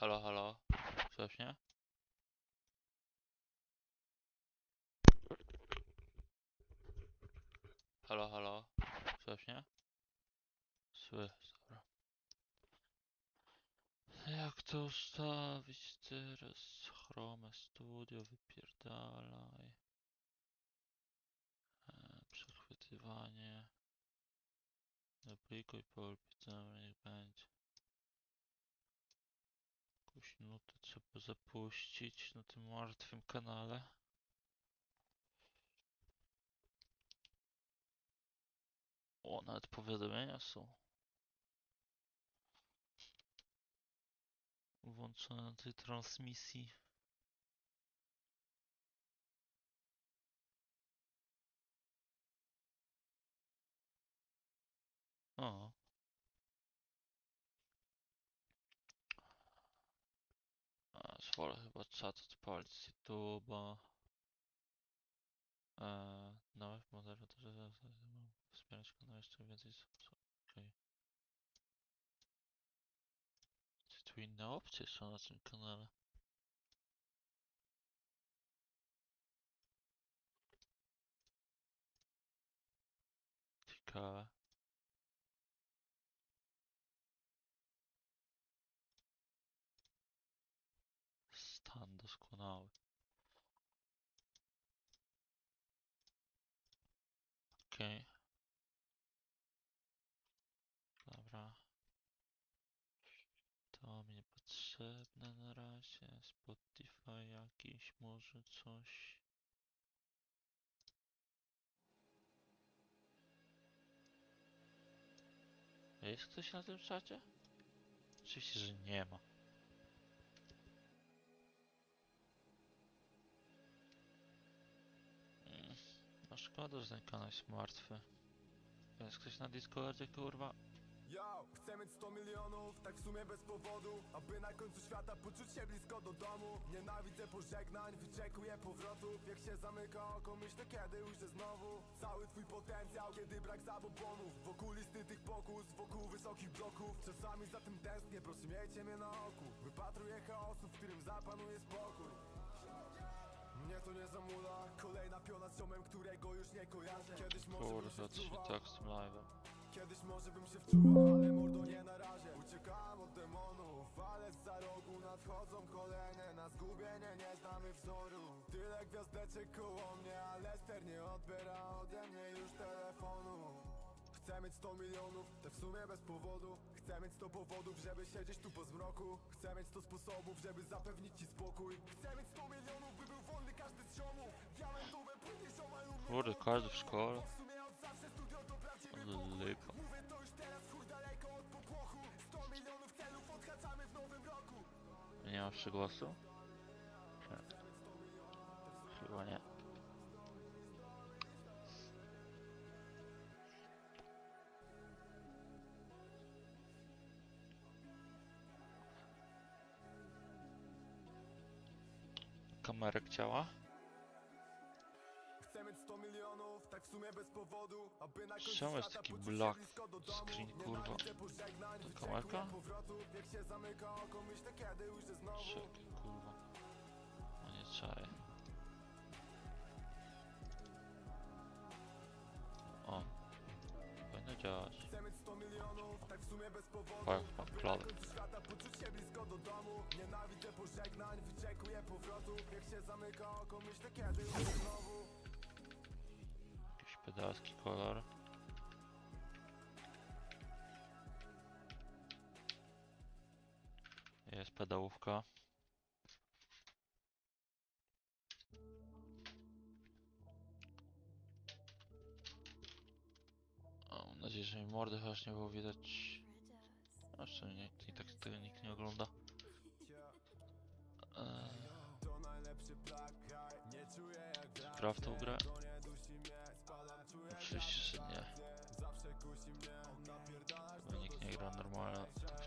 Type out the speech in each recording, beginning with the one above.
Halo, halo. Słychać mnie? Halo, halo. Słychać mnie? Dobra. Jak to ustawić teraz? Chrome Studio, wypierdalaj. E, przechwytywanie. Aplikuj pulpit, niech będzie. Nutę trzeba zapuścić na tym martwym kanale. O, nawet powiadomienia są. Włączone na tej transmisji. O. Zwolę chyba czat odpalić YouTube'a. Eee, no, moderatorze wspierać kanał jeszcze więcej. Okej. Czy tu inne opcje są na tym kanale? Ciekawe. Stan doskonały. Okej. Dobra. To mi niepotrzebne na razie. Spotify jakiś może coś. Jest ktoś na tym czacie? Oczywiście, że nie ma. Szkoda, że ten kanał jest martwy. Jest ktoś na Discordzie, kurwa? Yo, chcę mieć 100 milionów, tak w sumie bez powodu Aby na końcu świata poczuć się blisko do domu. Nienawidzę pożegnań, wyczekuję powrotów Jak się zamyka oko, myślę kiedy ujrzę znowu Cały twój potencjał, kiedy brak zabobonów Wokół listy tych pokus, wokół wysokich bloków. Czasami za tym tęsknię, proszę miejcie mnie na oku. Wypatruję chaosu, w którym zapanuje spokój mnie to nie zamula. Kolejna piona z ziomem, którego już nie kojarzę. Kiedyś może bym Kurwa, się co się wczuwał tak? Kiedyś może bym się wczuwał, ale mordo nie na razie. Uciekałem od demonów, ale za rogu nadchodzą kolejne. Na zgubienie nie znamy wzoru. Tyle gwiazdeczek koło mnie, a Lester nie odbiera ode mnie już telefonu. Chcę mieć 100 milionów, tak w sumie bez powodu Chcę mieć 100 powodów, żeby siedzieć tu po zmroku Chcę mieć 100 sposobów, żeby zapewnić ci spokój Chcę mieć 100 milionów, by był wolny każdy z ziomów Diamentowe płyty zioma lub Kurde, każdy w szkole. w sumie od zawsze studio to prawdziwy Lipa. Mówię to już teraz chuj daleko od popłochu 100 milionów celów odhaczamy w nowym roku Nie masz przygłosu? Chyba nie. Kamerka? powrotów Jak się zamyka oko, myślę kiedy ujrzę znowu Czekaj, kurwa. No nie czaję. O. Powinno działać. Chcę mieć 100 do domu Nienawidzę pożegnań, wyczekuję powrotów Jak się zamyka oko, myślę kiedy ujrzę znowu Jakiś pedalski kolor. Jest pedałówka. O, mam nadzieję, że mi mordy chociaż nie było widać. Jeszcze nie, i tak tego nie ogląda. Eee, gra w tą grę? Oczywiście, że nie. Bo nikt nie gra normalnie tak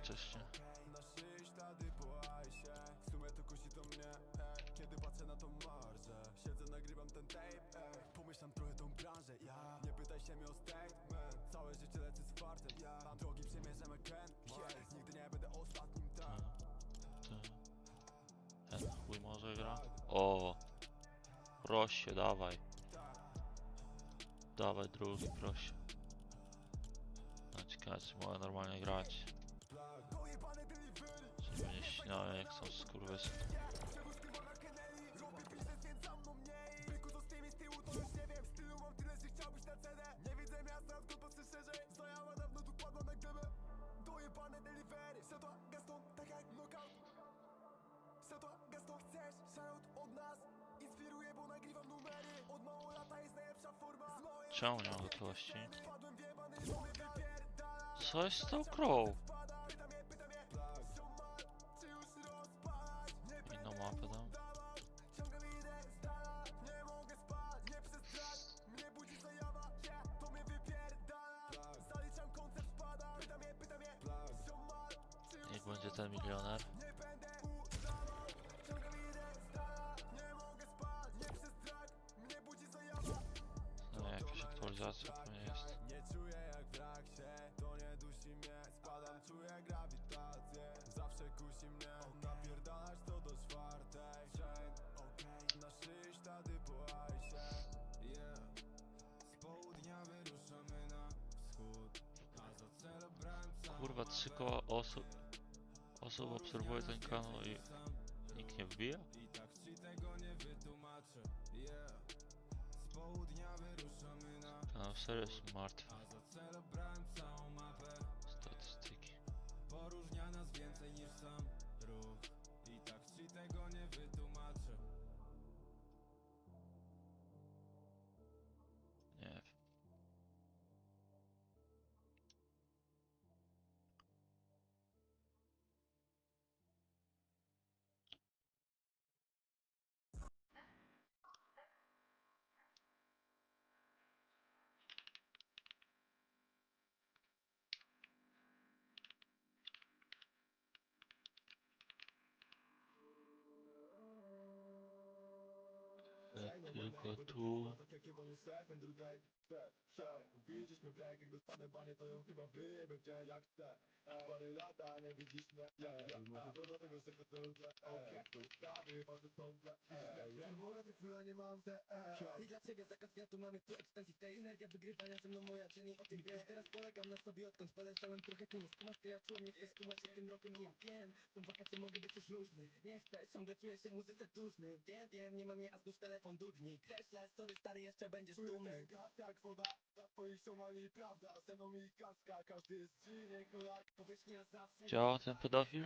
O! Prosie, dawaj. Dawaj drugi, prosie. No ciekawe, czy mogę normalnie grać. Czy mnie śniają jak są skurwysy. Nie widzę miasta, w to szerzej Stojała dawno tu padła na gdyby Dojebane delivery Seto Gaston, tak jak knockout Seto Gaston, chcesz shoutout od nas Inspiruje, bo nagrywam numery Od mało lata jest najlepsza forma Z Czemu nie mam gotowości? Wpadłem w jebany złomy wypierdala Co jest z tą Nie Inną mapę dam. Ciągle idę z dala, nie mogę spać, nie przestrach Mnie budzi zajawa, yeah, to mnie wypierdala Zaliczam koncert, spada, pyta mnie, pyta mnie Ziomal, czy już Niech będzie ten milioner. nie jest. Nie czuję jak w trakcie, to nie dusi mnie Spadam, czuję grawitację. Zawsze kusi mnie Napierdalać to do czwartej. Chain, okej Na szyi ślady po ajsie Yeah. Z południa wyruszamy na wschód A za cel brałem cały Kurwa, trzy koła osób, osób obserwuje ten kanał i nikt nie wbija? I tak ci tego nie wytłumaczę. Yeah. Z południa wyruszamy Kanał serio jest martwy. A za cel brałem całą mapę Statystyki. Poróżnia nas więcej niż sam ruch I tak ci tego nie wytłumaczę Ja Tylko tu. Tak Widzisz mnie w jak dostanę banie, to ją chyba wyjebę w dzień jak chcę. Parę lata, nie widzisz mnie, yeah To do tego, że to źle, okej Sprawy, może są źle, yeah Mówię, że chwila nie mam te, I dla ciebie zakaz wiatru mamy tu ekstansji tej energia wygrywania ze mną moja czyni o tym wiesz Teraz polegam na sobie odkąd poleciałem trochę tu. Skumasz to ja czułem, nie chcę skumać się tym rokiem Nie wiem, tą wakacje mogę być już luźny. Nie chcę, ciągle czuję się muzyce duszny Wiem, wiem, nie mam jazdu w telefon dudni. Kreślę, sorry stary, jeszcze będziesz dumny Gaz jak woda, twoich siomali prawda Ze mną kaska, każdy dźwięk, no jak Powierzchnia zawsze Działa ten pedofil?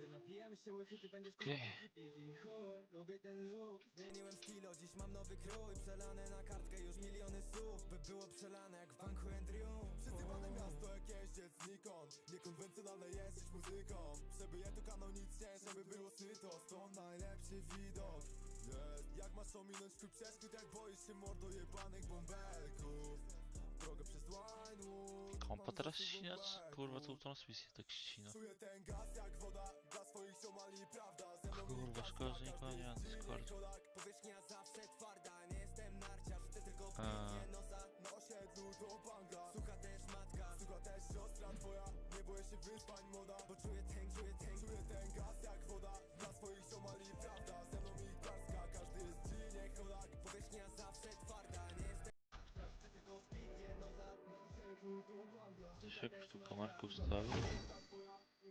Napijamy się łychy, ty będziesz lubię ten look Zmieniłem stylo, dziś mam nowy krój. Przelane na kartkę już miliony słów By było przelane jak w banku Andrew. Przesypane miasto jak jeździec znikąd. Niekonwencjonalne jesteś muzyką. Przebyję tu kanał nic nie, żeby było syto. Stąd najlepszy widok. Jak masz ominąć twój przeszkód Jak boisz się mordo jebanych bąbelków Drogę przez łajnut Kompa teraz ścinać? Kurwa, tą transmisję tak ścina. Czuję ten gaz jak woda Dla swoich siomali prawda Ze mną Kurwa, szkoda, że nikogo nie ma na Discord. Powierzchnia zawsze twarda Nie jestem narciarz, ty tylko bitwie nosa na osiedlu do banga Słucha też matka Słucha też siostra twoja Nie boję się wyzwań młoda Bo czuję tęg, czuję tęg Czuję ten gaz jak woda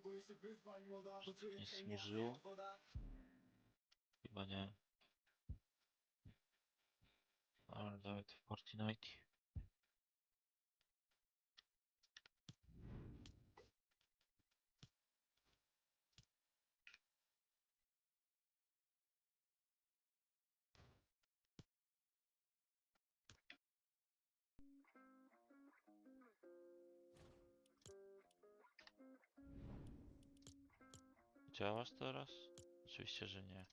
Boję się wyzwań młoda Że nie? Woda Chyba nie. Ale nawet w Fortnite. Działa to raz? Oczywiście, że nie.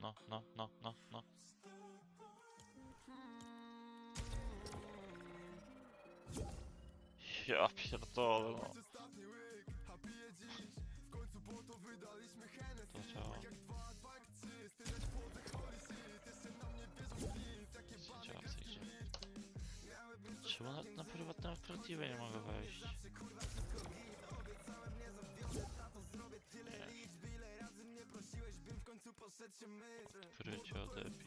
No, no, no, no, no. Ja pierdolę, no. To działa. Czemu na, na prywatnym kreatywie nie mogę wejść? Krycie odepi.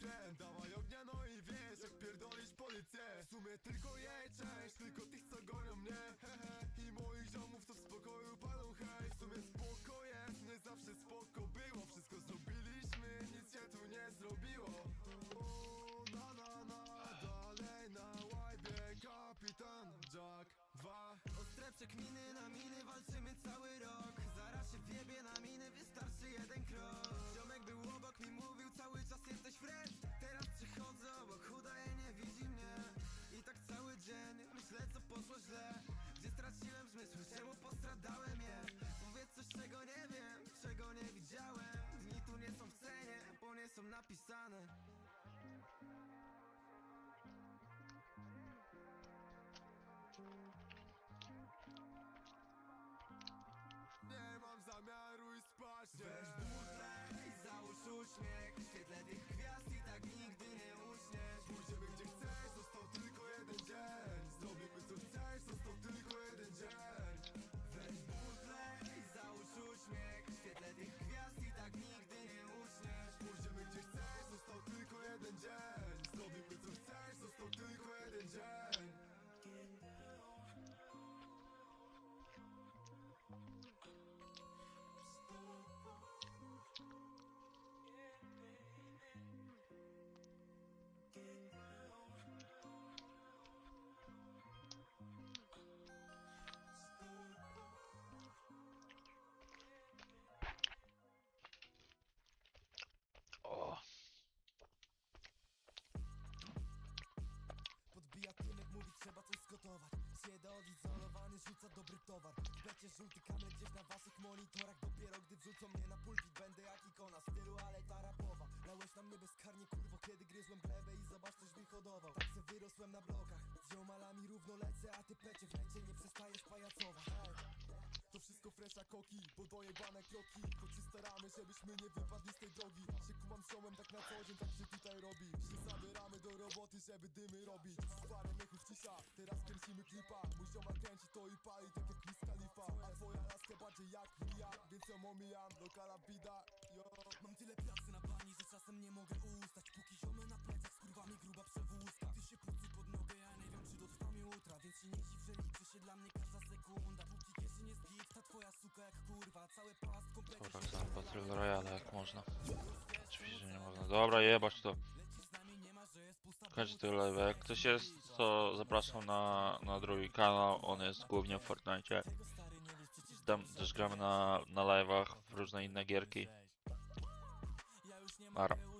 Ostre przekminy na miny, walczymy cały rok. Zaraz się wjebie na miny, wystarczy jeden krok. Ziomek był obok mi, mówił cały czas jesteś fresh. Teraz przychodzę obok, udaje nie widzi mnie. I tak cały dzień, myślę co poszło źle. Gdzie straciłem zmysły, czemu postradałem je? Mówię coś czego nie wiem, czego nie widziałem. Dni tu nie są w cenie, bo nie są napisane uśmiech W świetle Sieda odizolowany, rzuca dobry towar. Lecie żółty kamer gdzieś na waszych monitorach. Dopiero gdy wrzucą mnie na pulpit Będę jak ikona. Stylu, ale ta rapowa. Lałeś na mnie bezkarnie, kurwo, kiedy gryzłem glebę I zobacz, coś wyhodował. Tak se wyrosłem na blokach. Z ziomalami równo lecę, a ty plecie w necie Nie przestajesz pajacować wszystko fresha koki, bo dojebane kroki. Choć się staramy, żebyśmy nie wypadli z tej drogi. Się kumam z ziomem tak na co dzień, tak się tutaj robi. Się zabieramy do roboty, żeby dymy robić. Z parę mechów cisza, teraz kręcimy klipa. Mój ziomal kręci to i pali, tak jak Wiz Khalifa. A twoja laska bardziej jak ja, więc ją omijam Lokala bida, yo Mam tyle pracy na bani, że czasem nie mogę ustać. Póki ziomy na plecach z Battle Royale jak można. Oczywiście, że nie można. Dobra, jebać to. Tego live. Jak ktoś jest, to zapraszam na, na drugi kanał. On jest głównie w Fortnite. Tam też gramy na, na live'ach w różne inne gierki. Mara.